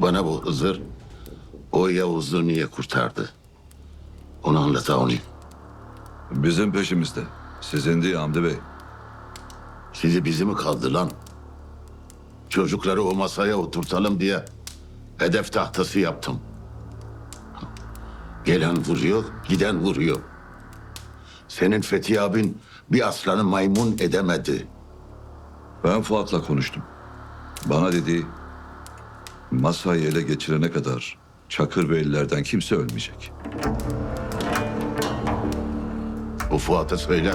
Hızır o Yavuz'u niye kurtardı? Onu anlat onu. Bizim peşimizde. Sizin değil Hamdi Bey. Sizi bizi mi kaldı lan? Çocukları o masaya oturtalım diye hedef tahtası yaptım. Gelen vuruyor, giden vuruyor. Senin Fethi abin bir aslanı maymun edemedi. Ben Fuat'la konuştum. Bana dedi, masayı ele geçirene kadar Çakır Beylilerden kimse ölmeyecek. Bu Fuat'a söyle.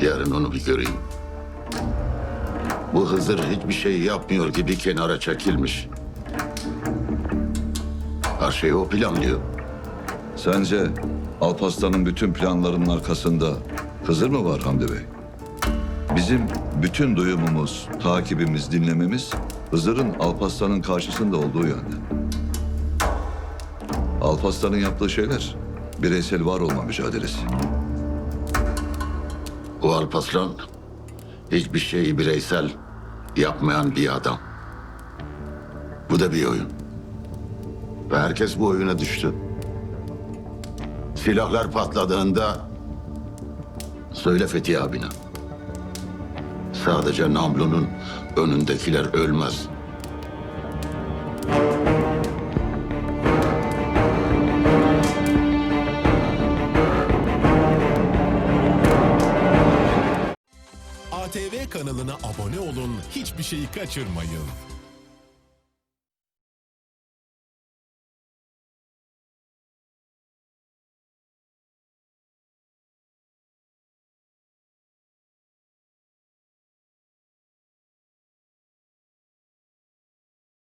Yarın onu bir göreyim. Bu Hızır hiçbir şey yapmıyor gibi kenara çekilmiş. Her şeyi o planlıyor. Sence Alparslan'ın bütün planlarının arkasında Hızır mı var Hamdi Bey? Bizim bütün duyumumuz, takibimiz, dinlememiz Hızır'ın Alparslan'ın karşısında olduğu yönde. Alparslan'ın yaptığı şeyler bireysel var olma mücadelesi. O Alpaslan hiçbir şeyi bireysel yapmayan bir adam. Bu da bir oyun. Ve herkes bu oyuna düştü. Silahlar patladığında söyle Fethi abine. Sadece Namlu'nun önündekiler ölmez. ATV kanalına abone olun, hiçbir şeyi kaçırmayın.